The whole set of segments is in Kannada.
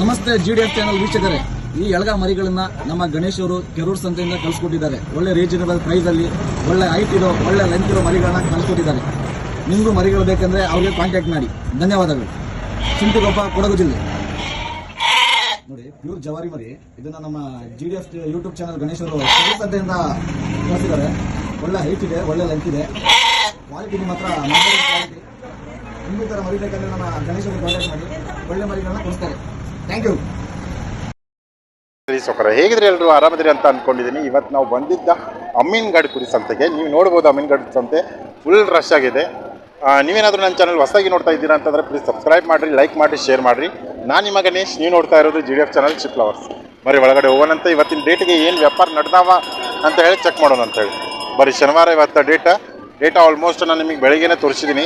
ನಮಸ್ತೆ ಜಿ ಡಿ ಎಫ್ ಚಾನಲ್ ವೀಕ್ಷಕರೇ. ಈ ಎಳಗ ಮರಿಗಳನ್ನ ನಮ್ಮ ಗಣೇಶ್ ಅವರು ಕೆರೂರ್ ಸಂತೆಯಿಂದ ಕಳಿಸ್ಕೊಟ್ಟಿದ್ದಾರೆ. ಒಳ್ಳೆ ರೀಸನಬಲ್ ಪ್ರೈಸ್ ಅಲ್ಲಿ ಒಳ್ಳೆ ಹೈಟ್ ಇರೋ, ಒಳ್ಳೆ ಲೆಂತ್ ಇರೋ ಮರಿಗಳನ್ನ ಕಳಿಸ್ಕೊಟ್ಟಿದ್ದಾರೆ. ನಿಮಗೂ ಮರಿಗಳು ಬೇಕಂದ್ರೆ ಅವ್ರಿಗೆ ಕಾಂಟ್ಯಾಕ್ಟ್ ಮಾಡಿ. ಧನ್ಯವಾದಗಳು. ಚಿಂತಿಗೊಪ್ಪ, ಕೊಡಗು ಜಿಲ್ಲೆ. ನೋಡಿ ಪ್ಯೂರ್ ಜವಾರಿ ಮರಿ. ಇದನ್ನ ನಮ್ಮ G D F YouTube channel Ganesh ಅವರು ಕೆರೂರ್ ಸಂತೆಯಿಂದ ಕಳಿಸಿದ್ದಾರೆ. ಒಳ್ಳೆ ಹೈಟ್ ಇದೆ, ಒಳ್ಳೆ ಲೆಂತ್ ಇದೆ. ಕ್ವಾಲಿಟಿ ಕ್ವಾಲಿಟಿ ನಿಮಗೂ ಈ ಥರ ಮರಿ ಬೇಕಂದ್ರೆ ನಮ್ಮ ಗಣೇಶ್ ಅವರು ಕಾಂಟ್ಯಾಕ್ಟ್ ಮಾಡಿ. ಒಳ್ಳೆ ಮರಿಗಳನ್ನ ಕೊಡಿಸ್ತಾರೆ ಥ್ಯಾಂಕ್ ಯು ಸರಿ ಸೊಕರ, ಹೇಗಿದ್ರೆ ಎಲ್ಲರೂ ಆರಾಮದಿರಿ ಅಂತ ಅನ್ಕೊಂಡಿದ್ದೀನಿ ಇವತ್ತು ನಾವು ಬಂದಿದ್ದ ಅಮೀನ್ಗಢ ಕುರಿ ಸಂತೆಗೆ. ನೀವು ನೋಡ್ಬೋದು ಅಮೀನ್ಗಢ ಸಂತೆ. ಫುಲ್ ರಶ್ ಆಗಿದೆ. ನೀವೇನಾದರೂ ನನ್ನ ಚಾನಲ್ ಹೊಸದಾಗಿ ನೋಡ್ತಾ ಇದ್ದೀರಾ ಅಂತಂದರೆ ಪ್ಲೀಸ್ ಸಬ್ಸ್ಕ್ರೈಬ್ ಮಾಡಿರಿ ಲೈಕ್ ಮಾಡಿ ಶೇರ್ ಮಾಡಿರಿ. ನಾನು ನಿಮ್ಮ ಗಣೇಶ್, ನೀವು ನೋಡ್ತಾ ಇರೋದು G D F channel sheep lovers ಬರೀ ಒಳಗಡೆ ಹೋಗೋಣಂತ ಇವತ್ತಿನ ಡೇಟಿಗೆ ಏನು ವ್ಯಾಪಾರ ನಡೆದಾವ ಅಂತ ಹೇಳಿ ಚೆಕ್ ಮಾಡೋಣ ಅಂತ ಹೇಳಿ. ಬರೀ ಶನಿವಾರ ಇವತ್ತು ಡೇಟ ಡೇಟ ಆಲ್ಮೋಸ್ಟ್ ನಾನು ನಿಮಗೆ ಬೆಳಿಗ್ಗೆನೇ ತೋರಿಸಿದ್ದೀನಿ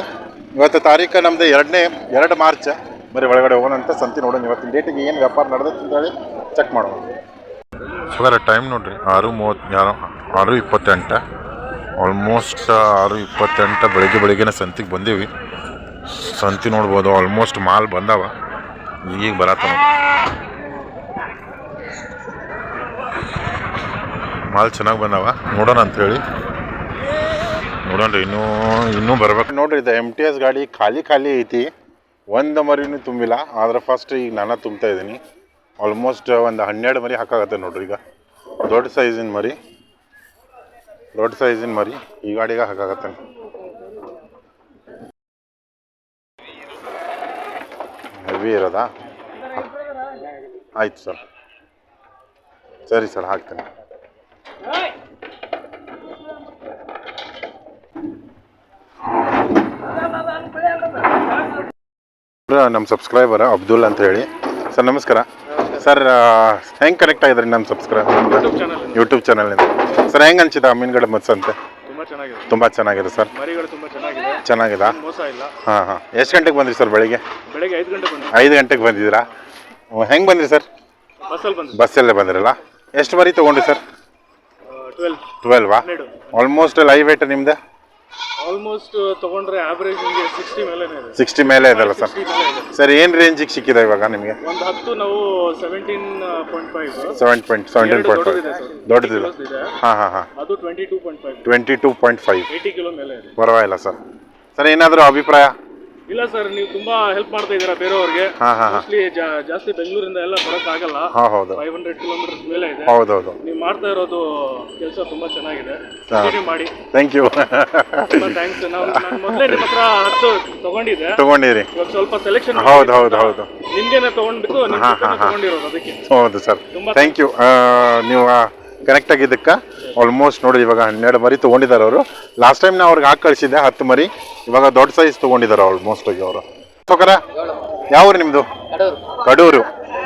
ಇವತ್ತು ತಾರೀಕು ನಮ್ಮದು ಎರಡನೇ, ಎರಡು ಮಾರ್ಚ್ ಬರೀ ಒಳಗಡೆ ಹೋಗೋಣ ಅಂತ ಸಂತಿ ನೋಡೋಣ ಇವತ್ತಿನ ಡೇಟಿಗೆ ಏನು ವ್ಯಾಪಾರ ನಡೆದೈತೆ ಅಂತ ಹೇಳಿ ಚೆಕ್ ಮಾಡೋಣ. ಸುಗರ ಟೈಮ್ ನೋಡ್ರಿ ಆರು ಮೂವತ್ತು ಯಾರು ಆರು ಇಪ್ಪತ್ತೆಂಟು. ಆಲ್ಮೋಸ್ಟ್ ಆರು ಇಪ್ಪತ್ತೆಂಟು ಬೆಳಿಗ್ಗೆ ಬೆಳಿಗ್ಗೆನೇ ಸಂತಿಗೆ ಬಂದೀವಿ. ಸಂತಿ ನೋಡ್ಬೋದು ಆಲ್ಮೋಸ್ಟ್ ಮಾಲ್ ಬಂದಾವ. ಈಗ ಬರತ್ತ ಮಾಲ್ ಚೆನ್ನಾಗಿ ಬಂದಾವ. ನೋಡೋಣ ಅಂಥೇಳಿ ನೋಡೋಣ ಇನ್ನೂ ಇನ್ನೂ ಬರ್ಬೇಕು. ನೋಡ್ರಿ ಇದು ಎಂ ಟಿ ಎಸ್ ಗಾಡಿ ಖಾಲಿ ಖಾಲಿ ಐತಿ. ಒಂದು ಮರಿನೂ ತುಂಬಿಲ್ಲ, ಆದ್ರೆ ಫಸ್ಟ್ ಈಗ ನಾನು ತುಂಬ್ತಾ ಇದ್ದೀನಿ. ಆಲ್ಮೋಸ್ಟ್ ಒಂದು ಹನ್ನೆರಡು ಮರಿ ಹಾಕಾಗತ್ತೆ ನೋಡ್ರಿ ಈಗ. ದೊಡ್ಡ ಸೈಜಿನ ಮರಿ, ದೊಡ್ಡ ಸೈಜಿನ ಮರಿ ಈ ಗಾಡಿಗೆ ಹಾಕಾಗತ್ತೆ. ಹೆವಿ ಇರೋದಾ? ಆಯ್ತು ಸರ್. ಸರಿ ಸರ್, ಹಾಕ್ತೇನೆ. ನಮ್ಮ ಸಬ್ಸ್ಕ್ರೈಬರ್ ಅಬ್ದುಲ್ ಅಂತ ಹೇಳಿ. ಸರ್ ನಮಸ್ಕಾರ. ಸರ್ ಹೆಂಗೆ ಕನೆಕ್ಟ್ ಆಗಿದ್ರಿ ನಮ್ಮ ಸಬ್ಸ್ಕ್ರೈಬರ್ ಯೂಟ್ಯೂಬ್ ಚಾನಲ್ನಿಂದ ಸರ್ ಹೆಂಗೆ ಅನ್ಸಿದ ಮೀನುಗಳ ಮತ್ಸ್ ಅಂತ? ತುಂಬಾ ಚೆನ್ನಾಗಿದೆ. ಸರ್. ಚೆನ್ನಾಗಿದೆ. ಹಾಂ ಹಾಂ. ಎಷ್ಟು ಗಂಟೆಗೆ ಬಂದ್ರಿ ಸರ್ ಬೆಳಿಗ್ಗೆ? ಬೆಳಗ್ಗೆ ಐದು ಗಂಟೆಗೆ ಬಂದಿದ್ದೀರಾ? ಹೆಂಗೆ ಬಂದ್ರಿ ಸರ್? ಬಸ್ಸಲ್ಲಿ ಬಂದು ಬಸ್ಸಲ್ಲೇ ಬಂದಿರಲ್ಲ? ಎಷ್ಟು ಮರಿ ತೊಗೊಂಡ್ರಿ ಸರ್? ಟ್ವೆಲ್ ಟ್ವೆಲ್ವಾ ಆಲ್ಮೋಸ್ಟ್ ಲೈವ್ ವೇಟ್ ನಿಮ್ದು? ಆಲ್ಮೋಸ್ಟ್ ತಗೊಂಡ್ರೆ ಆವರೇಜ್ ನಿಮಗೆ ಸಿಕ್ಸ್ಟಿ ಮೇಲೆ ಇದೆ. ಸಿಕ್ಸ್ಟಿ ಮೇಲೆ ಇದೆಲ್ಲ ಸರ್ 60 ಮೇಲೆ ಇದೆ. ಸರ್ ಏನು ರೇಂಜಿಗೆ ಸಿಕ್ಕಿದೆ ಇವಾಗ ನಿಮಗೆ? ಒಂದು ಹತ್ತು ನಾವು seventeen point five seven point seventeen point five ದೊಡ್ಡದಿಲ್ಲ. ಹಾಂ ಹಾಂ ಹಾಂ. ಅದು twenty two point five twenty two point five eighty kilo ಮೇಲೆ ಇದೆ. ಪರವಾಗಿಲ್ಲ ಸರ್ ಸರ್ ಏನಾದರೂ ಅಭಿಪ್ರಾಯ? ಇಲ್ಲ ಸರ್ ನೀವು ತುಂಬಾ ಹೆಲ್ಪ್ ಮಾಡ್ತಾ ಇದ್ದೀರಾ ಬೇರೆಯವ್ರಿಗೆ. ಹಾಂ ಹಾಂ ಹಾಂ. ಮೋಸ್ಟ್ಲಿ ಜಾಸ್ತಿ ಬೆಂಗಳೂರಿಂದ ಎಲ್ಲ ಬರೋಕ್ಕಾಗಲ್ಲ. ಹಾಂ ಹೌದು. ಫೈವ್ ಹಂಡ್ರೆಡ್ ಕಿಲೋಮೀಟರ್ಸ್ ಮೇಲೆ ಇದೆ. ಹೌದೌದು. ನೀವು ಮಾಡ್ತಾ ಇರೋದು ಕೆಲಸ ತುಂಬಾ ಚೆನ್ನಾಗಿದೆ. ಮಾಡಿ. ಥ್ಯಾಂಕ್ ಯು ತುಂಬಾ ಥ್ಯಾಂಕ್ಸ್ ನಾವು ನಾನು ಮೊದಲೇ ನಿಮ್ಮ ಹತ್ರ ಹತ್ತು ತಗೊಂಡಿದ್ದೆ. ತಗೊಂಡಿರಿ. ಇವಾಗ ಸ್ವಲ್ಪ ಸೆಲೆಕ್ಷನ್ ಹೌದು ಹೌದು ಹೌದು. ನಿಮ್ಗೆನೆ ತಗೊಂಡ್ಬಿಟ್ಟು ನಿಮ್ ಹಾ, ಜೊತೆನೇ ಹಾ, ಹಾ. ತಗೊಂಡಿರೋದು ಅದಕ್ಕೆ. ಹೌದು ಸರ್. ತುಂಬಾ ಥ್ಯಾಂಕ್ ಯು ನೀವು ಕನೆಕ್ಟ್ ಆಗಿದ್ದಕ್ಕೆ ಆಲ್ಮೋಸ್ಟ್ ನೋಡಿ ಇವಾಗ ಹನ್ನೆರಡು ಮರಿ ತೊಗೊಂಡಿದ್ದಾರೆ ಅವರು. ಲಾಸ್ಟ್ ಟೈಮ್ ನಾವು ಅವ್ರಿಗೆ ಹಾಕಿ ಕಳಿಸಿದ್ದೆ ಹತ್ತು ಮರಿ. ಇವಾಗ ದೊಡ್ಡ ಸೈಜ್ ತೊಗೊಂಡಿದ್ದಾರೆ ಆಲ್ಮೋಸ್ಟ್ ಆಗಿ ಅವರು. ಸೋಕರ ಯಾವ ಊರು ನಿಮ್ಮದು ಕಡೂರು.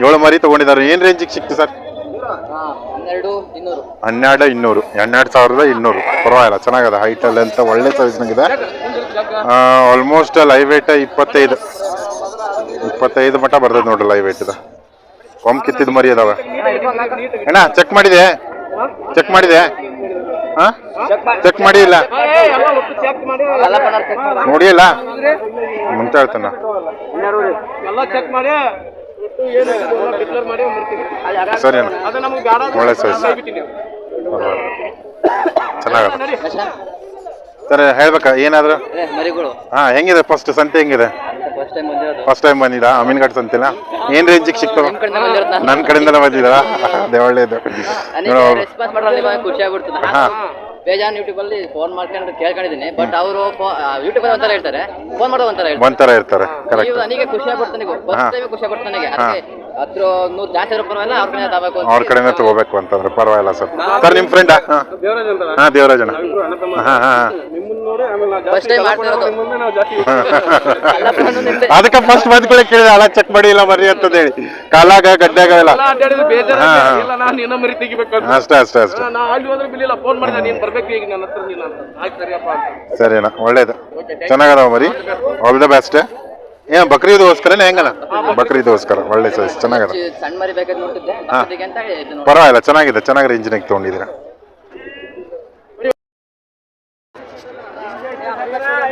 ಏಳು ಮರಿ ತೊಗೊಂಡಿದ್ದಾರೆ. ಏನು ರೇಂಜಿಗೆ ಸಿಕ್ತು ಸರ್? ಹನ್ನೆರಡು, ಇನ್ನೂರು. ಹನ್ನೆರಡು ಸಾವಿರದ ಇನ್ನೂರು. ಪರವಾಗಿಲ್ಲ, ಚೆನ್ನಾಗಿದೆ. ಹೈಟಲ್ಲಿ ಅಂತ ಒಳ್ಳೆ ಸೈಜ್ನಾಗಿದೆ ಆಲ್ಮೋಸ್ಟ್ ಲೈವ್ ವೇಟ್ ಇಪ್ಪತ್ತೈದು. ಇಪ್ಪತ್ತೈದು ಮಟ್ಟ ಬರ್ತದೆ ನೋಡ್ರಿ ಲೈವ್ ವೇಟ್ ಕೊಂಬ್ ಕಿತ್ತಿದ ಮರಿ ಅದಾವೆ. ಅಣ್ಣ ಚೆಕ್ ಮಾಡಿದೆ. ಚೆಕ್ ಮಾಡಿದೆ. ಹಾ? ಚೆಕ್ ಮಾಡಿಲ್ಲ. ನೋಡಿಲ್ಲ. ಮುಂಚೆ ಹೇಳ್ತಾನ. ಸರಿ ಒಳ್ಳೆ ಸರಿ. ಚೆನ್ನಾಗದ. ಸರ್ ಹೇಳ್ಬೇಕಾ ಏನಾದ್ರು? ಮರಿಗಳು. ಹಾ ಹೆಂಗಿದೆ ಫಸ್ಟ್ ಸಂತೆ ಹೆಂಗಿದೆ? ಫಸ್ಟ್ ಟೈಮ್ ಬಂದಿರೋದು. ಫಸ್ಟ್ ಟೈಮ್ ಅಮೀನ್ಘಾಟ್ ಸಂತೆನ? ಏನ್ ರೇಂಜಿಗೆ ಸಿಗ್ತಾವ ನನ್ನ ಕಡೆಯಿಂದಲೇ ಬಂದಿದ್ದೀರಾ ಅದೇ ಒಳ್ಳೇದು. ರೆಸ್ಪಾನ್ಸ್ ಮಾಡೋದು ಖುಷಿ ಆಗ್ಬಿಡ್ತದೆ. ನಾನು ಬೇಜಾನ್ ಯೂಟ್ಯೂಬ್ ಅಲ್ಲಿ ಫೋನ್ ಮಾಡ್ಕೊಂಡು ಕೇಳ್ಕೊಂಡಿದ್ದೀನಿ. ಬಟ್ ಅವರು ಯೂಟ್ಯೂಬ್ ಅಲ್ಲಿ ಒಂಥರ ಹೇಳ್ತಾರೆ. ಫೋನ್ ಮಾಡೋದು ಒಂಥರ ಹೇಳ್ತಾರೆ. ಒಂಥರ ಇರ್ತಾರೆ ನನಗೆ ಖುಷಿ ಆಗ್ಬಿಡ್ತು ನನಗೆ ಫಸ್ಟ್ ಟೈಮ್ ಖುಷಿ ಆಗ್ಬಿಡ್ತು ನನಗೆ. ಅದಕ್ಕೆ ಹತ್ರ ನೂರು ಜಾಸ್ತಿ ಪರವಾಗಿಲ್ಲ ಅವ್ರ ಕಡೆ ತಗೋಬೇಕು ಅಂತ ಅವ್ರ ಕಡೆನೇ ತಗೋಬೇಕು ಅಂತಂದ್ರೆ ಪರವಾಗಿಲ್ಲ ಸರ್. ಸರ್ ನಿಮ್ಮ ಫ್ರೆಂಡಾ ಹಾ. ದೇವರಾಜನ ಹಾ ಹಾ ನಿಮ್ಮನ್ನ ನೋಡಿ ಆಮೇಲೆ ಫಸ್ಟ್ ಟೈಮ್ ಮಾಡ್ತಿರೋದು. ಅದಕ್ಕೆ ಫಸ್ಟ್ ಬಂದ್ಕೊಳ್ಳಿ ಕೇಳಿದೆ ಅಲ್ಲ ಚೆಕ್ ಮಾಡಿ ಇಲ್ಲ ಮರಿ ಅಂತ ಹೇಳಿ. ಕಾಲಾಗ ಗಡ್ಡೆಗ ಎಲ್ಲ ಅಷ್ಟೇ ಅಷ್ಟೇ ಅಷ್ಟೇ. ಸರಿ ಅಲ್ಲಿ ಹೋದ್ರೆ ಬಿಲ್ಲಿಲ್ಲ ಫೋನ್ ಮಾಡಿದೆ ನೀನು ಬರ್ಬೇಕು ಈಗ ನನ್ನ ಇಲ್ಲ ಅಂತ. ಆಯ್ತು ಸರಿಯಪ್ಪ ಅಂತ. ಸರಿನಾ ಒಳ್ಳೇದು. ಚೆನ್ನಾಗದ ಮರಿ. ಆಲ್ ದ ಬೆಸ್ಟ್ ಏನ್ ಬಕ್ರೀದೋಸ್ಕರ ಹೆಂಗನ ಬಕ್ರೀದೋಸ್ಕರ ಒಳ್ಳೆ ಸೈಜ್ ಚೆನ್ನಾಗಿದೆ. ಪರವಾಗಿಲ್ಲ, ಚೆನ್ನಾಗಿದೆ, ಚೆನ್ನಾಗಿ ರೇಂಜಿನಾಗ ತೊಗೊಂಡಿದ್ದೀರಾ?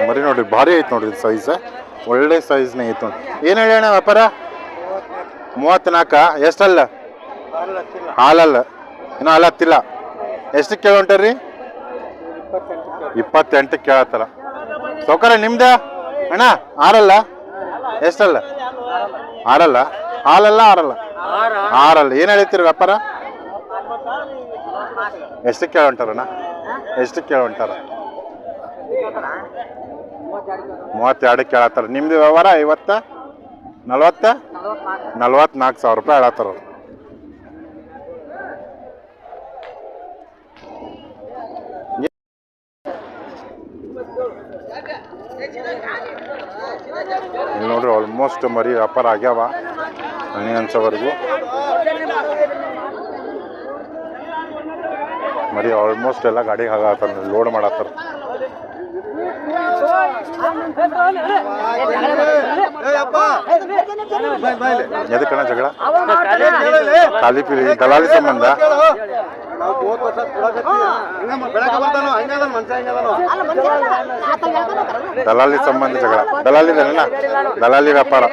ಮರಿ ನೋಡ್ರಿ ಭಾರಿ ಐತ್ ನೋಡ್ರಿ ಸೈಜ್ ಒಳ್ಳೆ ಸೈಜ್ನೇ ಐತೆ ನೋಡಿ ಏನು ಹೇಳಿ ಅಣ್ಣ ವ್ಯಾಪಾರ? ಮೂವತ್ತ್ನಾಲ್ಕ ಎಷ್ಟಲ್ಲ? ಹಾಲಲ್ಲ. ಇನ್ನೂ ಹಾಲು ಹತ್ತಿಲ್ಲ ಎಷ್ಟು ಕೇಳೋಂಟರಿ? ಇಪ್ಪತ್ತೆಂಟು ಇಪ್ಪತ್ತೆಂಟಕ್ಕೆ ಕೇಳತ್ತಾರ ಸೌಕರ್ಯ ನಿಮ್ದ? ಅಣ್ಣ, ಆರಲ್ಲ? ಎಷ್ಟಲ್ಲ? ಆರಲ್ಲ? ಹಾಲಲ್ಲ ಆರಲ್ಲ? ಆರಲ್ಲ. ಏನು ಹೇಳ್ತೀರಿ ವ್ಯಾಪಾರ? ಎಷ್ಟು ಕೇಳಿ ಹೊಂಟಾರಣ್ಣ ಎಷ್ಟು ಕೇಳಿ ಹೊಂಟಾರ ಮೂವತ್ತೆರಡು ಕೇಳತ್ತಾರ. ನಿಮ್ದು ವ್ಯವಹಾರ ಐವತ್ತ? ನಲ್ವತ್ತ? ನಲ್ವತ್ನಾಲ್ಕು ಸಾವಿರ ರೂಪಾಯಿ ಹೇಳತ್ತಾರ ನೋಡ್ರಿ ಆಲ್ಮೋಸ್ಟ್ ಮರಿ ವ್ಯಾಪಾರ ಆಗ್ಯಾವ ಹಣ್ಣಿ ಅನ್ಸೋವರೆಗೂ ಮರಿ ಆಲ್ಮೋಸ್ಟ್ ಎಲ್ಲ ಗಾಡಿಗೆ ಹಾಗಾತಾರ ಲೋಡ್ ಮಾಡತ್ತಾರ. ಎದಕ್ಕಣ ಜಗಳ ಖಾಲಿ ದಲಾಲಿ ಸಂಬಂಧ ದಲಾಲಿ ಸಂಬಂಧ ಜಗಳ. ದಲಾಲಿ ದಲಾಲಿ ವ್ಯಾಪಾರ.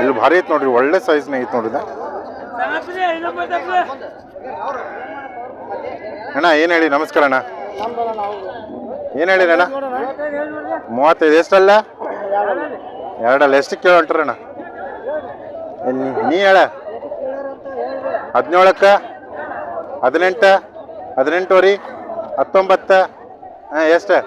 ಇಲ್ಲಿ ಭಾರಿ ಐತ್ ನೋಡ್ರಿ, ಒಳ್ಳೆ ಸೈಜ್ನ ಐತ್ ನೋಡಿದ ಅಣ್ಣ, ಏನ್ ಹೇಳಿ? ನಮಸ್ಕಾರ ಅಣ್ಣ. ಏನ್ ಹೇಳಿ ಅಣ್ಣ? ಮೂವತ್ತೈದು ಎಷ್ಟಲ್ಲ? ಎರಡಲ್ಲ. ಎಷ್ಟು ಕೇಳ ಹೊಂಟ್ರಣ್ಣ ಏನ್ ನೀ- ಹೇಳ. ಹದಿನೇಳಕ್ಕ? ಹದಿನೆಂಟ? ಹದಿನೆಂಟುವರೆ? ಹತ್ತೊಂಬತ್ತ? ಹಾಂ ಎಷ್ಟು?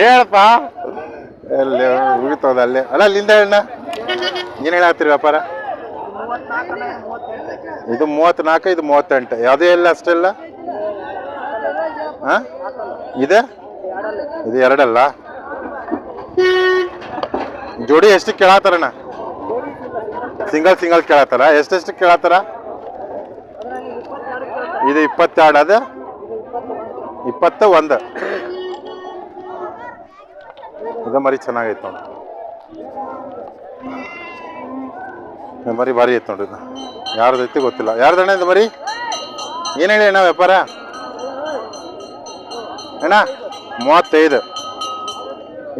ಹೇಳಪ್ಪ. ಎಲ್ಲಿ ಮುಗಿತೋದ ಅಲ್ಲೇ? ಅಲ್ಲ, ಅಲ್ಲಿಂದ ಹೇಳಣ್ಣ. ಏನು ಹೇಳತ್ತೀರಿ ವ್ಯಾಪಾರ? ಇದು ಮೂವತ್ತ್ನಾಲ್ಕು ಇದು ಮೂವತ್ತೆಂಟು. ಯಾವುದೇ ಇಲ್ಲ ಅಷ್ಟೆಲ್ಲ? ಇದೆ? ಇದು ಎರಡಲ್ಲ? ಜೋಡಿ ಎಷ್ಟು ಕೇಳತ್ತಾರಣ್ಣ ಸಿಂಗಲ್ ಸಿಂಗಲ್ ಕೇಳತ್ತಾರ ಎಷ್ಟೆಷ್ಟು ಕೇಳತ್ತಾರ ಇದು ಇಪ್ಪತ್ತೆರಡು, ಅದ? ಇಪ್ಪತ್ತ, ಒಂದು. ಇದು ಮರಿ ಚೆನ್ನಾಗೈತೆ ನೋಡಿ. ಇದು ಮರಿ ಭಾರಿ ಐತೆ ನೋಡ್ರಿ ಇದು. ಯಾರ್ದೈತಿ ಗೊತ್ತಿಲ್ಲ. ಯಾರ್ದಣ್ಣ ಇದು ಮರಿ? ಏನು ಹೇಳಿ ಅಣ್ಣ ವ್ಯಾಪಾರ? ಅಣ್ಣ, ಮೂವತ್ತೈದು.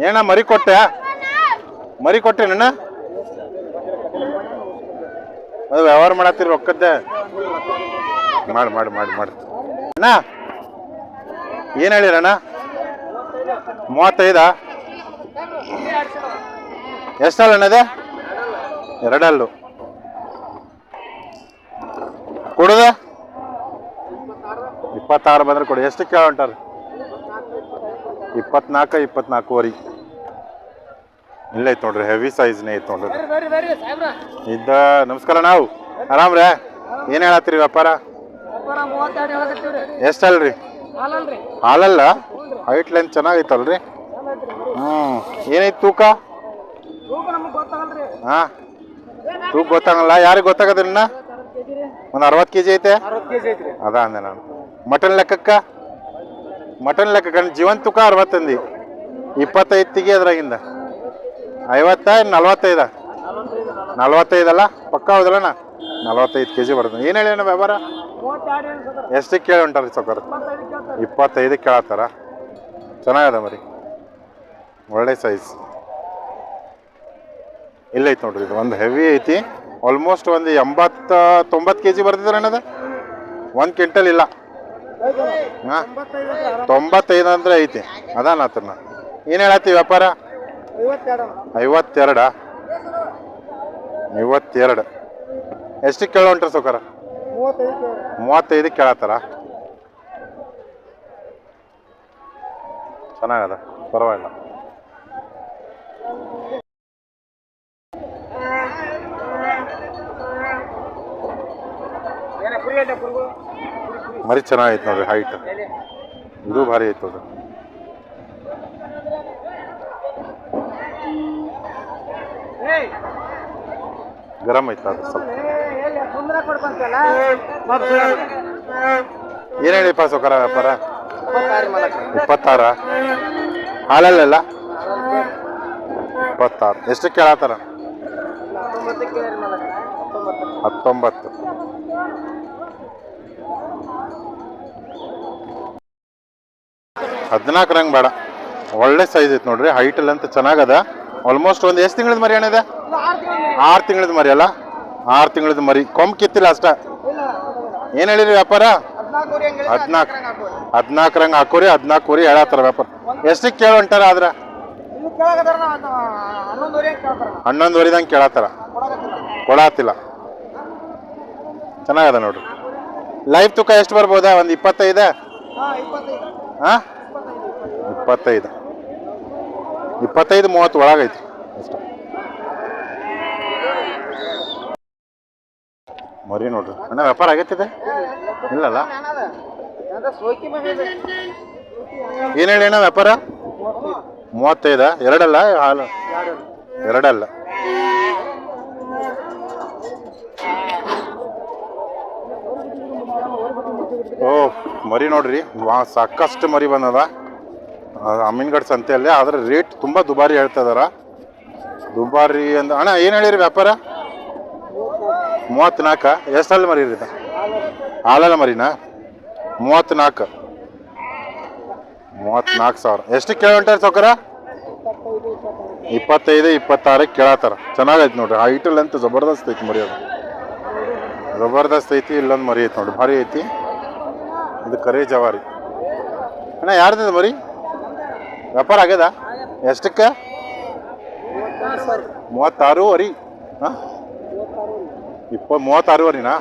ಏನ ಮರಿ ಕೊಟ್ಟೆ? ಮರಿ ಕೊಟ್ಟೆನಣ್ಣ ಅದು ವ್ಯವಹಾರ ಮಾಡತ್ತೀರಿ ರೊಕ್ಕದ್ದೆ. ಮಾಡಿ ಮಾಡಿ ಮಾಡಿ ಮಾಡಿ. ಅಣ್ಣ, ಏನು ಹೇಳಿರಣ್ಣ ಮೂವತ್ತೈದಾ? ಎಷ್ಟಲ್ಲ ಅಣ್ಣದೆ ಎರಡಲ್ಲು. ಕೊಡುದ? ಇಪ್ಪತ್ತಾರು ಬಂದ್ರೆ ಕೊಡಿ. ಎಷ್ಟು ಕೇಳ ಹೊಂಟಾರೆ ಇಪ್ಪತ್ನಾಲ್ಕು ಇಪ್ಪತ್ನಾಲ್ಕುವರೆ ಇಲ್ಲ ಐತೆ ನೋಡ್ರಿ ಹೆವಿ ಸೈಜ್ನೇ ಐತೆ ನೋಡ್ರಿ ಇದ್ದ ನಮಸ್ಕಾರ ನಾವು. ಆರಾಮ್ರೆ ಏನು ಹೇಳತ್ತೀರಿ ವ್ಯಾಪಾರ? ಎಷ್ಟಲ್ರಿ ಹಾಲಲ್ಲ? ಹೈಟ್ ಲೈನ್ ಚೆನ್ನಾಗೈತಲ್ರಿ? ಹ್ಞೂ. ಏನೈತಿ ತೂಕ? ಹಾಂ. ತೂಕ ಗೊತ್ತಾಗಲ್ಲ. ಯಾರಿಗೆ ಗೊತ್ತಾಗದಿಲ್ಲ ಒಂದು ಅರವತ್ತು ಕೆ ಜಿ ಐತೆ ಅದ ಅಂದೆ ನಾನು. ಮಟನ್ ಲೆಕ್ಕಕ್ಕ? ಮಟನ್ ಲೆಕ್ಕಕ್ಕ ಜೀವನ್ ತೂಕ ಅರವತ್ತಂದಿ. ಇಪ್ಪತ್ತೈದು ತೆಗಿ ಅದ್ರಾಗಿಂದ. ಐವತ್ತ ನಲ್ವತ್ತೈದ? ನಲ್ವತ್ತೈದಲ್ಲ ಪಕ್ಕ ಹೌದಲ್ಲಣ್ಣ ನಲ್ವತ್ತೈದು ಕೆ ಜಿ ಬರ್ತದೆ. ಏನು ಹೇಳಿ ವ್ಯಾಪಾರ? ಎಷ್ಟಕ್ಕೆ ಕೇಳಿ ಹೊಂಟಾರಿ ಸೊಕ್ಕರ್ ಇಪ್ಪತ್ತೈದು ಕೇಳತ್ತಾರ? ಚೆನ್ನಾಗದ ಮರಿ. ಒಳ್ಳೆ ಸೈಜ್ ಇಲ್ಲ ಐತೆ ನೋಡ್ರಿ ಇದು ಒಂದು ಹೆವಿ ಐತಿ. ಆಲ್ಮೋಸ್ಟ್ ಒಂದು ಎಂಬತ್ತ ತೊಂಬತ್ತು ಕೆ ಜಿ ಬರ್ತಿದ್ರೆ ಅಣ್ಣದ ಒಂದು ಕ್ವಿಂಟಲ್ ಇಲ್ಲ. ಹಾಂ? ತೊಂಬತ್ತೈದು ಅಂದ್ರೆ ಐತಿ. ಅದಾನ ಆತನ. ಏನು ಹೇಳತ್ತಿ ವ್ಯಾಪಾರ? ಐವತ್ತೆರಡ. ಐವತ್ತೆರಡು. ಎಷ್ಟಕ್ಕೆ ಕೇಳೋ ಹೊಂಟ್ರಿ ಸೌಕರ? ಮೂವತ್ತೈದು ಕೇಳತ್ತಾರ? ಚೆನ್ನಾಗದ? ಪರವಾಗಿಲ್ಲ. ಮರಿ ಚೆನ್ನಾಗೈತೆ ನೋಡ್ರಿ ಹೈಟ್ ಇದು ಭಾರಿ ಐತೆ ನೋಡ್ರಿ. ಗರಂ ಐತೆ ಅದು ಸ್ವಲ್ಪ. ಏನು ಸೌಕರ ವ್ಯಾಪಾರ? ಇಪ್ಪತ್ತಾರ. ಹಾಲಲ್ಲ ಇಪ್ಪತ್ತಾರು. ಎಷ್ಟು ಕೇಳತ್ತಾರ? ಹತ್ತೊಂಬತ್ತು. ಹದಿನಾಲ್ಕರಂಗೆ ಬೇಡ. ಒಳ್ಳೆ ಸೈಜ್ ಐತೆ ನೋಡ್ರಿ ಹೈಟ್ ಅಂತ ಚೆನ್ನಾಗದ. ಆಲ್ಮೋಸ್ಟ್ ಒಂದು ಎಷ್ಟು ತಿಂಗಳದ ಮರಿ ಅಣ್ಣ ಇದೆ? ಆರು ತಿಂಗಳದ ಮರಿ ಅಲ್ಲ? ಆರು ತಿಂಗಳದ ಮರಿ. ಕೊಂಬ್ ಕಿತ್ತಿಲ್ಲ ಅಷ್ಟ. ಏನು ಹೇಳಿರಿ ವ್ಯಾಪಾರ? ಹದಿನಾಲ್ಕು ಹದಿನಾಲ್ಕರಂಗೆ ಹಾಕೋರಿ ಹದಿನಾಲ್ಕು ಕೋರಿ ಹೇಳತ್ತಾರ ವ್ಯಾಪಾರ. ಎಷ್ಟಕ್ಕೆ ಕೇಳು ಹೊಂಟಾರ ಆದ್ರ? ಹನ್ನೊಂದುವರೆದಂಗೆ ಕೇಳತ್ತಾರ. ಕೊಡತ್ತಿಲ್ಲ ಚೆನ್ನಾಗದ ನೋಡ್ರಿ. ಲೈಫ್ ತೂಕ ಎಷ್ಟು ಬರ್ಬೋದಾ? ಒಂದು ಇಪ್ಪತ್ತೈದು? ಹಾಂ ಇಪ್ಪತ್ತೈದು. ಇಪ್ಪತ್ತೈದು ಮೂವತ್ತು ಒಳಗೈತಿ ಅಷ್ಟು. ಮರಿ ನೋಡ್ರಿ. ಅಣ್ಣ, ವ್ಯಾಪಾರ ಆಗೈತಿದೆ? ಇಲ್ಲಲ್ಲ. ಏನು ಹೇಳಿ ಅಣ್ಣ ವ್ಯಾಪಾರ? ಮೂವತ್ತೈದ? ಎರಡಲ್ಲ? ಹಾಲು? ಎರಡಲ್ಲ. ಓ, ಮರಿ ನೋಡ್ರಿ. ಸಾಕಷ್ಟು ಮರಿ ಬಂದದ. ಸಂತೆ ಸಂತೆಯಲ್ಲಿ, ಆದ್ರೆ ರೇಟ್ ತುಂಬ ದುಬಾರಿ ಹೇಳ್ತಾ ಇದಾರ. ದುಬಾರಿ ಅಂದ, ಅಣ್ಣ, ಏನು ಹೇಳಿರಿ ವ್ಯಾಪಾರ? ಮೂವತ್ತ್ನಾಲ್ಕ ಎಷ್ಟಲ್ಲಿ ಮರಿ ಇದೆ? ಹಾಲಲ್ಲ ಮರಿನಾ? ಮೂವತ್ತ್ನಾಲ್ಕು ಮೂವತ್ತ್ನಾಲ್ಕು ಸಾವಿರ. ಎಷ್ಟು ಕೇಳಂಟಾರ ಸೌಕರ? ಇಪ್ಪತ್ತೈದು, ಇಪ್ಪತ್ತಾರಕ್ಕೆ ಕೇಳತ್ತಾರ. ಚೆನ್ನಾಗೈತೆ ನೋಡ್ರಿ. ಐಟಲ್ ಅಂತ ಜಬರ್ದಸ್ತ್ ಐತಿ ಮರಿ ಅದು. ಜಬರ್ದಸ್ತ್ ಐತಿ, ಇಲ್ಲೊಂದು ಮರಿ ಐತಿ ನೋಡ್ರಿ. ಭಾರಿ ಐತಿ. ಇದು ಕರೆ ಜವಾರಿ. ಅಣ್ಣ ಯಾರ್ದಿದೆ ಮರಿ? ವ್ಯಾಪಾರ ಆಗ್ಯದ? ಎಷ್ಟಕ್ಕೆ? ಮೂವತ್ತಾರೂವರೆ. ಹಾಂ? ಇಪ್ಪ ಮೂವತ್ತಾರೂವರೆನಾ?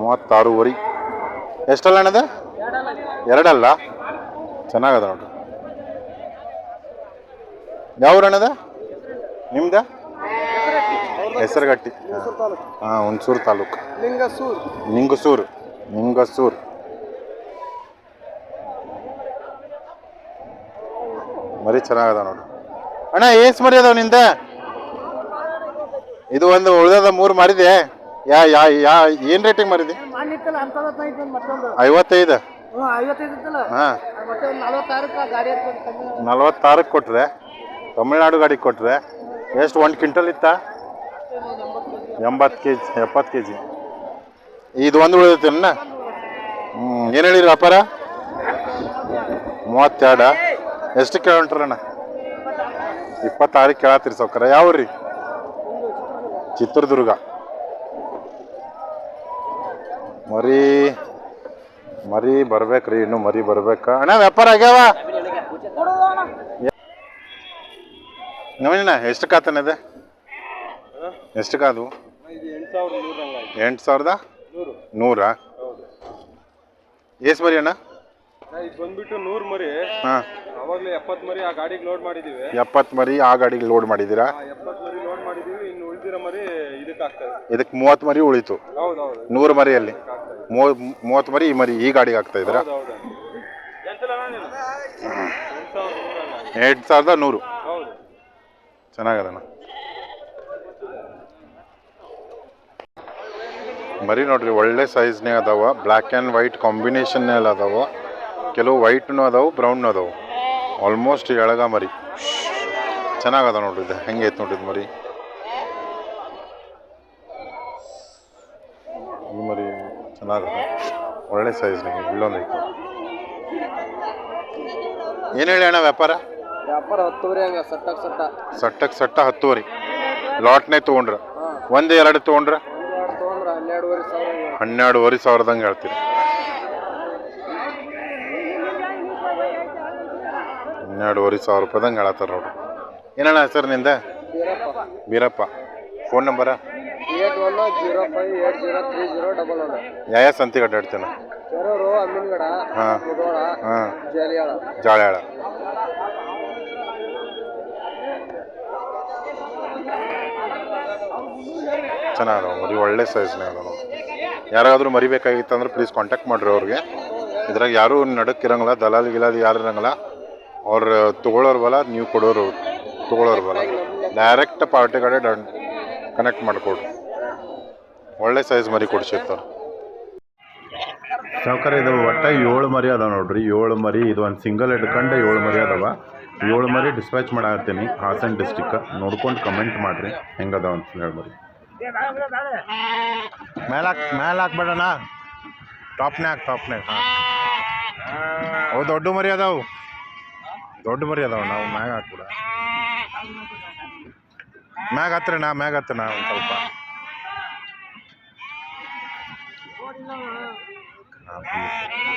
ಮೂವತ್ತಾರೂವರೆ. ಎಷ್ಟಲ್ಲ ಅಣ್ಣದ ಎರಡಲ್ಲ. ಚೆನ್ನಾಗದ ನೋಡ್ರಿ. ಯಾವ ಅಣ್ಣದ ನಿಮ್ದ? ಹೆಸರುಗಟ್ಟಿ. ಹಾಂ ಹುಣಸೂರು ತಾಲೂಕು. ನಿಂಗಸೂರು ನಿಂಗಸೂರು ಮರಿ ಚೆನ್ನಾಗದ ನೋಡು. ಅಣ್ಣ ಏಸ್ ಮರಿ ಅದಾವ ನಿಂದ? ಇದು ಒಂದು ಉಳಿದದ ಮೂರು ಮಾರಿದೆ. ಯಾ ಯಾ ಯಾ ಏನು ರೇಟಿಂಗ್ ಮಾರಿದೆ? ಐವತ್ತೈದು. ಹಾಂ. ನಲ್ವತ್ತಾರಕ್ಕೆ ಕೊಟ್ರೆ ತಮಿಳ್ನಾಡು ಗಾಡಿಗೆ ಕೊಟ್ರೆ ಎಷ್ಟು ಒಂದು ಕ್ವಿಂಟಲ್ ಇತ್ತ? ಎಂಬತ್ತು ಕೆ ಜಿ ಎಪ್ಪತ್ತು ಕೆ ಜಿ ಇದು ಒಂದು ಉಳಿದೈತೆ ಅಣ್ಣ? ಹ್ಞೂ ಏನು ಹೇಳಿರಿ ವ್ಯಾಪಾರ? ಮೂವತ್ತೆರಡ. ಎಷ್ಟು ಕೇಳಂಟ್ರಣ್ಣ ಇಪ್ಪತ್ತಾರು ಕೇಳತ್ತೀರಿ ಸೌಕರ್ಯ ಯಾವ ರೀ ಚಿತ್ರದುರ್ಗ. ಮರಿ ಮರಿ ಬರ್ಬೇಕ್ರಿ ಇನ್ನು ಮರಿ ಬರ್ಬೇಕ. ಅಣ್ಣ ವ್ಯಾಪಾರ ಆಗ್ಯಾವ? ನವೀನ ಎಷ್ಟು ಕಾತನದೆ ಎಷ್ಟು ಕಾದು ಎಂಟು ಸಾವಿರದ? ನೂರಾ? ಎಸ್ ಮರಿ ಅಣ್ಣ? ಇದು ಬಂದ್ಬಿಟ್ಟು ನೂರ್ ಮರಿ. ಹಾಂ. ಅವಾಗ್ಲೇ ಮರಿ ಆ ಗಾಡಿಗೆ ಲೋಡ್ ಮಾಡಿದೀವಿ. ಎಪ್ಪತ್ತು ಮರಿ ಆ ಗಾಡಿಗೆ ಲೋಡ್ ಮಾಡಿದ್ದೀರಾ ಆ ಮರಿ ಲೋಡ್ ಮಾಡಿದೀವಿ ಇನ್ನು ಉಳಿದಿರೋ ಮರಿ ಇದಕ್ಕೆ ಆಗ್ತದೆ ಇದಕ್ಕೆ ಮೂವತ್ತು ಮರಿ ಉಳಿತು. ನೂರು ಮರಿಯಲ್ಲಿ. ಮೂವ- ಮೂವತ್ತು ಮರಿ ಈ ಮರಿ ಈ ಗಾಡಿಗೆ ಆಗ್ತಾ ಇದ್ದೀರಾ? ಹೌದು ಎಂಟು ಸಾವಿರದ ನೂರು. ಹೌದು. ಚೆನ್ನಾಗದಣ್ಣ. ಮರಿ ನೋಡ್ರಿ ಒಳ್ಳೆ ಸೈಜ್ನೇ ಅದಾವ. ಬ್ಲ್ಯಾಕ್ ಆ್ಯಂಡ್ ವೈಟ್ ಕಾಂಬಿನೇಷನ್ನೇ ಅದಾವ. ಕೆಲವು ವೈಟ್ನು ಅದಾವು ಬ್ರೌನ್ ಅದಾವು. ಆಲ್ಮೋಸ್ಟ್ ಎಳಗ ಮರಿ. ಚೆನ್ನಾಗದ ನೋಡ್ರಿ ಹೆಂಗೆ ಐತೆ ನೋಡ್ರಿ ಇದು ಮರಿ. ಈ ಮರಿ ಚೆನ್ನಾಗದ. ಒಳ್ಳೆ ಸೈಜ್ನಾಗ ಇಲ್ಲೊಂದು ಐತೆ. ಏನು ಹೇಳಿ ಅಣ್ಣ ವ್ಯಾಪಾರ? ವ್ಯಾಪಾರ ಹತ್ತುವರೆ ಹಂಗ ಸಟ್ಟಕ್ಕೆ ಸಟ್ಟ. ಸಟ್ಟಕ್ಕೆ ಸಟ್ಟ ಹತ್ತುವರಿ. ಲಾಟ್ನೇ ತೊಗೊಂಡ್ರ. ಒಂದು ಎರಡು ತೊಗೊಂಡ್ರ? ಹನ್ನೆರಡುವರೆ ಸಾವಿರದಂಗೆ ಹೇಳ್ತೀರಿ. ಹನ್ನೆರಡುವರೆ ಸಾವಿರ ರೂಪಾಯ್ದಂಗೆ ಹೇಳತ್ತಾರ ನೋಡ್ರಿ. ಏನಣ್ಣ ಹೆಸರು ನಿಂದ? ವೀರಪ್ಪ. ಫೋನ್ ನಂಬರ ಏಟ್ ಯಾವ ಸಂತಿಗೆ ಅಡ್ಡಾಡ್ತೇನೆ? ಹಾಂ. ಹಾಂ. ಜಾಳ್ಯಾಳ. ಚೆನ್ನಾಗದ ಮರಿ ಒಳ್ಳೆ ಸೈಜ್ನೇ ಅದ ಯಾರಾದರೂ ಮರಿಬೇಕಾಗಿತ್ತು ಅಂದ್ರೆ ಪ್ಲೀಸ್ ಕಾಂಟ್ಯಾಕ್ಟ್ ಮಾಡಿರಿ ಅವ್ರಿಗೆ. ಇದ್ರಾಗ ಯಾರೂ ನಡಕ್ಕಿರಂಗಿಲ್ಲ ದಲಾಲಿ ಗಿಲಾಲಿ ಯಾರು ಇರಂಗಿಲ್ಲ. ಅವ್ರು ತೊಗೊಳೋರು ಬಲ ನೀವು ಕೊಡೋರು ತೊಗೊಳೋರು ಬಲ ಡೈರೆಕ್ಟ್ ಪಾರ್ಟಿ ಕಡೆ ಡನ್ ಕನೆಕ್ಟ್ ಮಾಡಿಕೊಡ್ರಿ ಒಳ್ಳೆ ಸೈಜ್ ಮರಿ ಕೊಡ್ಸಿರ್ತಾರೆ ಸಾವುಕಾರ ಇದು ಒಟ್ಟು ಏಳು ಮರಿ ಅದಾವ ನೋಡ್ರಿ. ಏಳು ಮರಿ ಇದು ಒಂದು ಸಿಂಗಲ್ ಹಿಡ್ಕೊಂಡು ಏಳು ಮರಿ ಅದಾವ. ಏಳು ಮರಿ ಡಿಸ್ಪ್ಯಾಚ್ ಮಾಡಾಕತ್ತೀನಿ ಹಾಸನ್ ಡಿಸ್ಟಿಕ್ ನೋಡ್ಕೊಂಡು ಕಮೆಂಟ್ ಮಾಡಿರಿ. ಹೆಂಗದಾವ ಅಂತ ಹೇಳಿ ಮರಿ ಮೇಲೆ ಹಾಕ್ ಮೇಲೆ ಹಾಕ್ಬೇಡಣ ಟಾಪ್ನೇ ಹಾಕ್ ಟಾಪ್ನೇ ಹಾಂ ಅವು ದೊಡ್ಡ ಮರಿ ಅದಾವು. ದೊಡ್ಡ ಮರಿ ಅದಾವ, ನಾವು ಮ್ಯಾಗ ಹಾಕ್ಬಿಡ. ಮ್ಯಾಗ ಹತ್ರಣ ಮ್ಯಾಗ ಹತ್ತಿರಣ ಒಂದು ಸ್ವಲ್ಪ.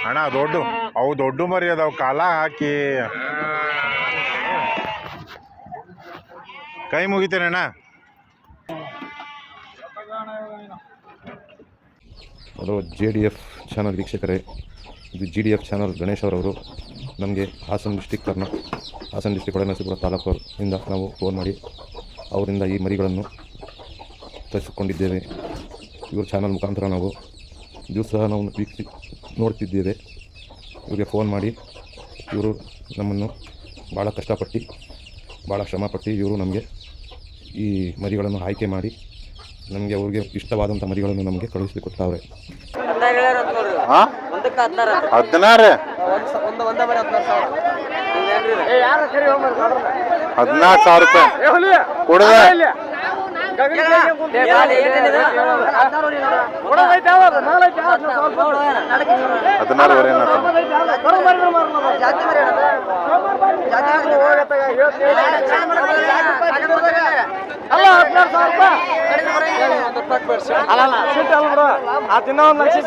ಅಣ್ಣ, ದೊಡ್ಡ, ಅವು ದೊಡ್ಡ ಮರಿ ಅದಾವ, ಕಾಲ ಹಾಕಿ. ಕೈ ಮುಗಿತೇನಣ್ಣ ಅದು ಜೆ ಡಿ ಎಫ್ ಚಾನಲ್ ವೀಕ್ಷಕರೇ. ಇದು G D F channel Ganesh ಅವರವರು. ನಮಗೆ ಹಾಸನ ಡಿಸ್ಟಿಕ್ ಕರ್ನ ಹಾಸನ ಡಿಸ್ಟಿಕ್ ಒಳನರಸೀಪುರ ತಾಲೂಕು ಇಂದ ನಾವು ಫೋನ್ ಮಾಡಿ ಅವರಿಂದ ಈ ಮರಿಗಳನ್ನು ತರಿಸಿಕೊಂಡಿದ್ದೇವೆ. ಇವ್ರ ಚಾನಲ್ ಮುಖಾಂತರ ನಾವು ದಿವಸ ಸಹ ನಾವು ವೀಕ್ಷಿ ನೋಡ್ತಿದ್ದೇವೆ. ಇವರಿಗೆ ಫೋನ್ ಮಾಡಿ ಇವರು ನಮ್ಮನ್ನು ಭಾಳ ಕಷ್ಟಪಟ್ಟು ಭಾಳ ಶ್ರಮಪಟ್ಟು ಇವರು ನಮಗೆ ಈ ಮರಿಗಳನ್ನು ಆಯ್ಕೆ ಮಾಡಿ ನಮಗೆ ಅವ್ರಿಗೆ ಇಷ್ಟವಾದಂಥ ಮರಿಗಳನ್ನು ನಮಗೆ ಕಳುಹಿಸಿಕೊಡ್ತಾವ್ರೆ ಹದಿನಾರು ಒಂದು ಒಂದೇ ಬರೀ ಹದಿನಾರು ಸಾವಿರ ಹದಿನಾಲ್ಕು ಸಾವಿರ ರೂಪಾಯಿ. ಕೊಡದ? ಹದಿನಾರುವರೆ ಅಲ್ಲ ಹದಿನಾರು ಸಾವಿರ ರೂಪಾಯಿ. ಆ ದಿನ ಒಂದು ಲಕ್ಷ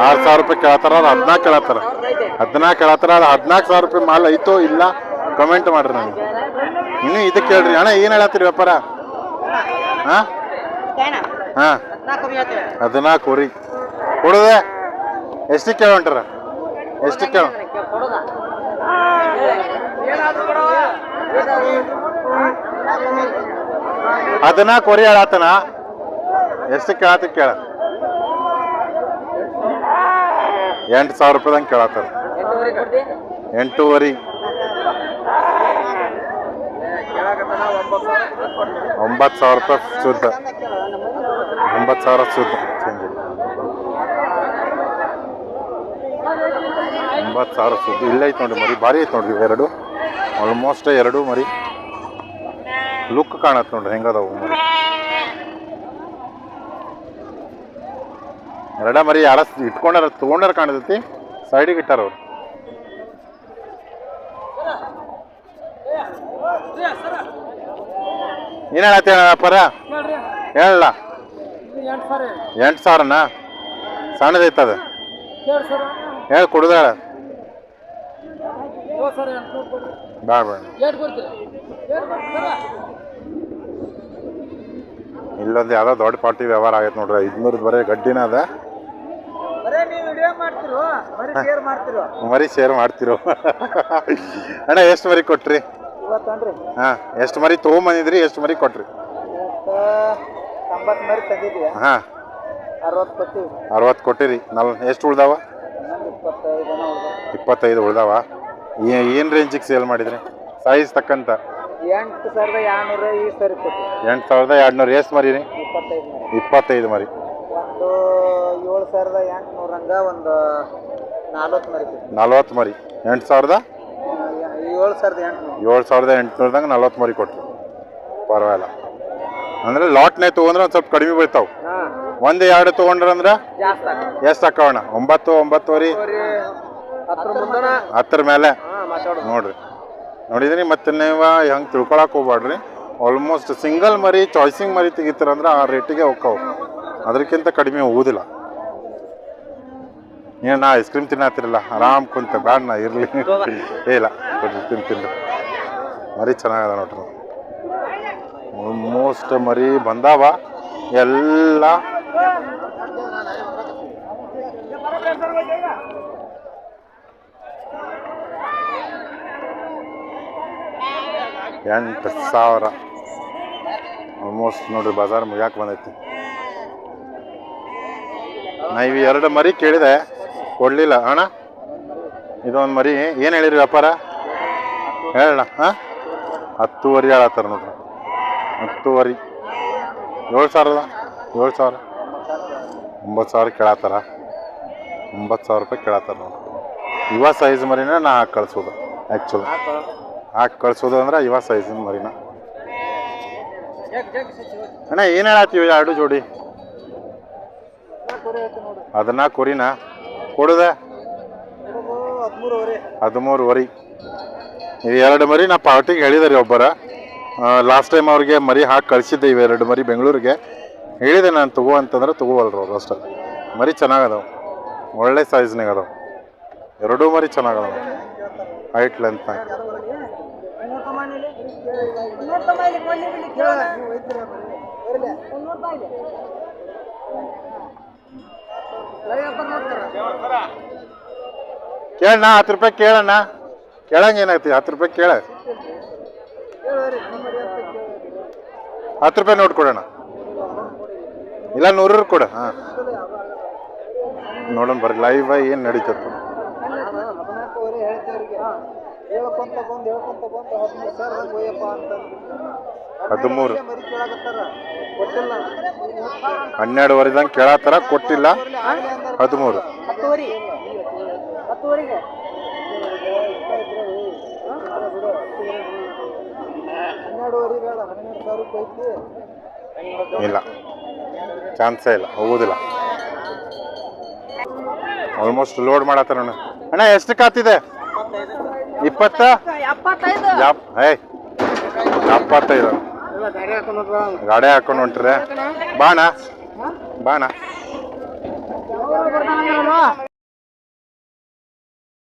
ಆರು ಸಾವಿರ ರೂಪಾಯಿ ಕೇಳತ್ತಾರ ಅದು ಹದಿನಾಲ್ಕು ಕೇಳತ್ತಾರ. ಹದಿನಾಲ್ಕು ಕೇಳತ್ತಾರ ಅದು ಹದಿನಾಲ್ಕು ಸಾವಿರ ರೂಪಾಯಿ ಮಾಲ್ ಐತೋ ಇಲ್ಲ ಕಮೆಂಟ್ ಮಾಡ್ರಿ ನನಗೆ. ಇನ್ನು ಇದಕ್ಕೆ ಕೇಳ್ರಿ ಅಣ್ಣ ಏನು ಹೇಳತ್ತೀರಿ ವ್ಯಾಪಾರ? ಹಾ? ಹಾ. ಹದಿನಾಲ್ಕು ರೀ ಕೊಡುದೆ? ಎಷ್ಟು ಕೇಳ? ಹೊಂಟಾರ ಎಷ್ಟಕ್ಕೆ ಕೇಳ ಹದಿನಾಲ್ಕು ವರೆ ಹೇಳತ್ತನ ಎಷ್ಟು ಕೇಳತ್ತ ಕೇಳ. ಎಂಟು ಸಾವಿರ ರೂಪಾಯ್ದಂಗೆ ಕೇಳತ್ತಾರ ಎಂಟೂವರೆ ಒಂಬತ್ತು ಸಾವಿರ ರೂಪಾಯಿ ಶುದ್ಧ. ಒಂಬತ್ತು ಸಾವಿರ ಶುದ್ಧ ಚೇಂಜ್ ಇದೆ. ಒಂಬತ್ತು ಸಾವಿರ ಸುದ್ದಿ. ಇಲ್ಲೇ ಐತೆ ನೋಡಿ ಮರಿ ಬಾರಿ ಐತೆ ನೋಡ್ರಿ ಎರಡು ಆಲ್ಮೋಸ್ಟ್ ಎರಡು ಮರಿ. ಲುಕ್ ಕಾಣತ್ತೆ ನೋಡ್ರಿ ಹೆಂಗದವು ಮರಿ. ಎರಡ ಮರಿ ಯಾರ ಇಟ್ಕೊಂಡಾರ ತೊಗೊಂಡಾರ ಕಾಣತೈತಿ ಸೈಡಿಗೆ ಇಟ್ಟಾರ ಅವ್ರು. ಏನ್ ಹೇಳತ್ತಿ ಪರ? ಹೇಳಲ್ಲ. ಎಂಟು ಸಾವಿರನ ಅದು ಹೇಳಿ ಕೊಡುದಾಳ. ಬೇಡ ಬೇಡ ಇಲ್ಲೊಂದು ಯಾವ್ದೋ ದೊಡ್ಡ ಪಾರ್ಟಿ ವ್ಯವಹಾರ ಆಗೈತೆ ನೋಡ್ರಿ ಐದ್ನೂರದ್ದು ಬರೀ ಗಡ್ಡಿನ ಅದ? ಮರಿ ಶೇರ್ ಮಾಡ್ತಿರೋ ಅಣ್ಣ ಎಷ್ಟು ಮರಿ ಕೊಟ್ರಿ? ಹಾ ಎಷ್ಟು ಮರಿ ತಗೊಂಬಂದಿದ್ರಿ ಎಷ್ಟು ಮರಿ ಕೊಟ್ರಿ? ತೊಂಬತ್ತು ಮರಿ ತೆಗಿದ್ವಿ ಹಾ. ಅರವತ್ತು ಕೊಟ್ಟಿರಿ. ನಲ್ ಎಷ್ಟು ಉಳ್ದಾವ? ಇಪ್ಪತ್ತೈದು ಇಪ್ಪತ್ತೈದು ಉಳ್ದಾವ. ಏನು ರೇಂಜಿಗೆ ಸೇಲ್ ಮಾಡಿದ್ರಿ? ಸೈಜ್ ತಕ್ಕಂತ. ಎಂಟು ಸಾವಿರದ ಎರಡ್ನೂರ ಈ ಸರಿ ಕೊಟ್ಟು ಎಂಟು ಸಾವಿರದ ಎರಡುನೂರು. ಎಷ್ಟು ಮರಿ ರೀ? ಇಪ್ಪತ್ತೈದು ಮರಿ. ಇಪ್ಪತ್ತೈದು ಮರಿ. ಒಂದು ಏಳು ಸಾವಿರದ ಎಂಟುನೂರ ಒಂದು ನಾಲ್ವತ್ತು ಮರಿ ಕೊಟ್ಟು ನಲ್ವತ್ತು ಮರಿ. ಎಂಟು ಸಾವಿರದ? ಏಳು ಸಾವಿರದ ಎಂಟುನೂರು. ಏಳು ಸಾವಿರದ ಎಂಟುನೂರದಂಗೆ ನಲ್ವತ್ತು ಮರಿ ಕೊಟ್ಟರು ಪರವಾಗಿಲ್ಲ. ಅಂದ್ರೆ ಲಾಟ್ನೇ ತೊಗೊಂಡ್ರೆ ಒಂದು ಸ್ವಲ್ಪ ಕಡಿಮೆ ಬೀಳ್ತಾವ. ಒಂದ್ ಎರಡು ತೊಗೊಂಡ್ರಂದ್ರೆ ಎಷ್ಟು ಹಾಕವಣ್ಣ? ಒಂಬತ್ತು ಒಂಬತ್ತುವರೆ? ಹತ್ತರ ಮೇಲೆ? ನೋಡ್ರಿ. ನೋಡಿದ್ರಿ ಮತ್ತೆ ನೀವು ಹೆಂಗ್ ತಿಳ್ಕೊಳಕ್ ಹೋಗ್ಬೇಡ್ರಿ ಆಲ್ಮೋಸ್ಟ್ ಸಿಂಗಲ್ ಮರಿ ಚಾಯ್ಸಿಂಗ್ ಮರಿ ತೆಗಿತೀರಂದ್ರೆ ಆ ರೇಟಿಗೆ ಹೋಗ್ತಾವ. ಅದಕ್ಕಿಂತ ಕಡಿಮೆ ಹೋಗುದಿಲ್ಲ. ಏನು ನಾ ಐಸ್ ಕ್ರೀಮ್ ತಿನ್ನತ್ತಿರಲ್ಲ ಆರಾಮ್ ಕುಂತ. ಬ್ಯಾಡ ನಾ ಇರಲಿ. ಇಲ್ಲ ತಿಂತೀನಿ. ಮರಿ ಚೆನ್ನಾಗದ ನೋಡ್ರಿ. ಆಲ್ಮೋಸ್ಟ್ ಮರಿ ಬಂದಾವ. ಎಲ್ಲ ಎಂಟು ಸಾವಿರ. ಆಲ್ಮೋಸ್ಟ್ ನೋಡ್ರಿ ಬಜಾರ್ ಮುಗ್ಯಾಕೆ ಬಂದೈತಿ. ನಾ ಇವು ಎರಡು ಮರಿ ಕೇಳಿದೆ. ಕೊಡಲಿಲ್ಲ. ಅಣ್ಣ, ಇದೊಂದು ಮರಿ ಏನು ಹೇಳಿರಿ ವ್ಯಾಪಾರ? ಹೇಳಣ್ಣ, ಹಾಂ? ಹತ್ತುವರೆ ಹೇಳತ್ತಾರ ನೋಡ್ರಿ. ಹತ್ತುವರೆ. ಏಳು ಸಾವಿರದ? ಏಳು ಸಾವಿರ. ಒಂಬತ್ತು ಸಾವಿರ ಕೇಳತ್ತಾರ. ಒಂಬತ್ತು ಸಾವಿರ ರೂಪಾಯಿ ಕೇಳತ್ತಾರ ನೋಡಿ. ಇವ ಸೈಜ್ ಮರಿನ ನಾ ಹಾಕಿ ಕಳ್ಸೋದು ಆ್ಯಕ್ಚುಲಿ ಹಾಕಿ ಕಳ್ಸೋದು ಅಂದ್ರೆ ಯುವ ಸೈಜಿನ ಮರಿನ. ಅಣ್ಣ, ಏನು ಹೇಳತ್ತೀವಿ ಎರಡು ಜೋಡಿ? ಅದನ್ನ ಕುರಿನ? ಕೊಡುದ? ಹದಿಮೂರುವರೆ. ಹದಿಮೂರು ವರಿ ಎರಡು ಮರಿ ನಾ ಪಾರ್ಟಿಗೆ ಹೇಳಿದಾರೆ ಒಬ್ಬರ. ಲಾಸ್ಟ್ ಟೈಮ್ ಅವ್ರಿಗೆ ಮರಿ ಹಾಕಿ ಕಳಿಸಿದ್ದೆ ಇವೆ ಎರಡು ಮರಿ ಬೆಂಗಳೂರಿಗೆ. ಹೇಳಿದೆ ನಾನು, ತಗೋ ಅಂತಂದ್ರೆ ತಗೋವಲ್ರು ಅವ್ರು ಅಷ್ಟೇ. ಮರಿ ಚೆನ್ನಾಗದವು. ಒಳ್ಳೆ ಸೈಜ್ನಾಗ ಅದಾವೆ. ಎರಡೂ ಮರಿ ಚೆನ್ನಾಗದಾವ. ಹೈಟ್ ಲೆಂತ್ ಕೇಳಣ್ಣ, ಹತ್ತು ರೂಪಾಯಿ ಕೇಳಣ್ಣ. ಕೇಳಂಗೇನಾಗ್ತಿ ಹತ್ತು ರೂಪಾಯಿ ಕೇಳ. ಹತ್ತು ರೂಪಾಯಿ ನೋಟ್ ಕೊಡೋಣ. ಇಲ್ಲ ನೂರು ಕೊಡ ಹಾಂ. ನೋಡೋಣ ಬರ್ರಿ ಲೈವ್ ಏನು ನಡೀತದೆ ಹದಿಮೂರು ಹನ್ನೆರಡು ವರೆದಂಗೆ ಕೇಳತ್ತಾರ ಕೊಟ್ಟಿಲ್ಲ. ಹದಿಮೂರು ಹತ್ತುವರೆ ಹತ್ತುವರೆಗೆ ಹನ್ನೆರಡುವರೆ ಬೇಡ ಹನ್ನೆರಡು ಸಾವಿರ ರೂಪಾಯಿ ಐತಿ ಇಲ್ಲ. ಚಾನ್ಸೇ ಇಲ್ಲ, ಹೋಗೋದಿಲ್ಲ. ಆಲ್ಮೋಸ್ಟ್ ಲೋಡ್ ಮಾಡತ್ತಾರ ಅಣ್ಣ ಎಷ್ಟು ಕಾತಿದೆ? ಇಪ್ಪತ್ತ? ಎಪ್ಪತ್ತೈದು. ಗಾಡಿ ಹಾಕೊಂಡು ಹೊಂಟ್ರೆ. ಬಾಣ ಬಾಣ